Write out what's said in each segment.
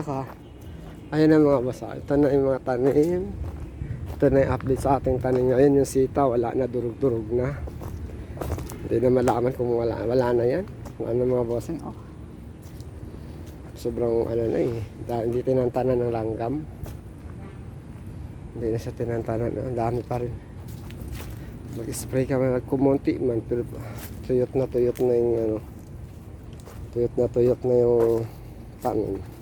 na ako. Ayan na mga boss. ah. Ito na yung mga tanim. Ito na yung update sa ating tanim ngayon. Yung sita, wala na, durug-durug na. Hindi na malaman kung wala, wala na yan. Kung ano mga bossing. Oh. Sobrang ano na eh. Dahil hindi tinantanan ng langgam. Hindi na siya tinantanan. Ang dami pa rin. Mag-spray kami kumonti man. Pero tuyot na tuyot na yung ano. Tuyot na tuyot na yung tanim.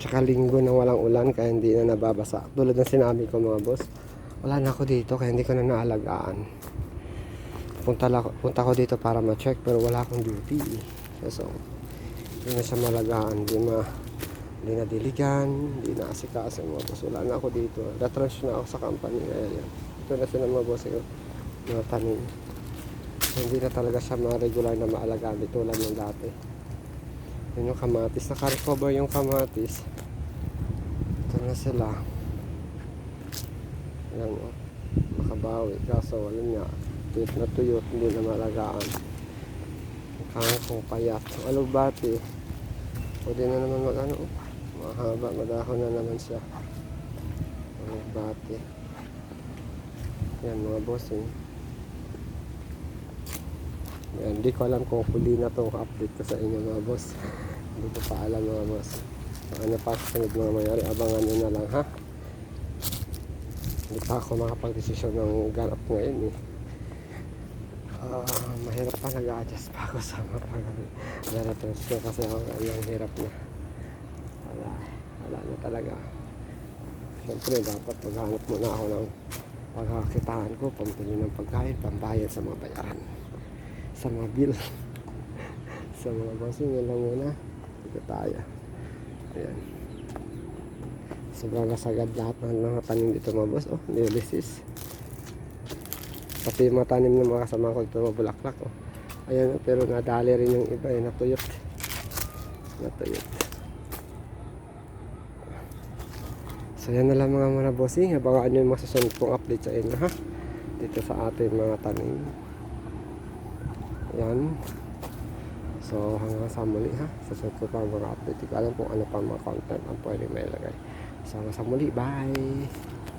Tsaka linggo na walang ulan kaya hindi na nababasa. Tulad ng sinabi ko mga boss, wala na ako dito kaya hindi ko na naalagaan. Punta, la, punta ko dito para ma-check pero wala akong duty. So, hindi na siya malagaan, hindi ma hindi na diligan, hindi na asikaso mga boss. Wala na ako dito. Retrans na ako sa company. Kaya yan. Ito na sila mga boss yung mga tanim. So, hindi na talaga siya ma-regular na maalagaan tulad ng dati. Yun yung kamatis. Naka-recover yung kamatis. Ito na sila. Ayan o. Makabawi. Kaso wala niya. Tuyot na tuyot. Hindi na malagaan. Kangkong payat. Alugbati. Pwede na naman mag ano. oh. Mahaba. Madahon na naman siya. Alugbati. Yan mga bossing. Yan, hindi ko alam kung huli na itong update ko sa inyo mga boss. Hindi ko pa alam mga boss. Ano pa sunod mga mayari, abangan nyo na lang ha. Hindi pa ako makapag-desisyon ng ganap ngayon eh. Ah, mahirap pa nag-adjust pa ako sa mga pag-returns ko kasi ako ang hirap na. Wala, wala na talaga. Siyempre dapat maghanap muna ako ng pagkakitaan ko, pambili ng pagkain, pambayad sa mga bayaran sa mga bill. Sa mga bossing yun lang muna. Dito tayo. Ayan. Sobrang nasagad lahat ng mga tanim dito mga boss. Oh nilisis pati yung mga tanim ng mga kasama ko dito mabulaklak oh. Ayan oh, pero nadali rin yung iba eh. Natuyot. Natuyot. So yan na lang mga mga bossing. Abangan nyo yung mga susunod kong update sa inyo ha? Dito sa ating mga tanim yan. So hanggang sa muli ha. Sa sunod ko pa mga update. Alam kung ano pa mga content ang pwede may ilagay. So hanggang sa muli. Bye!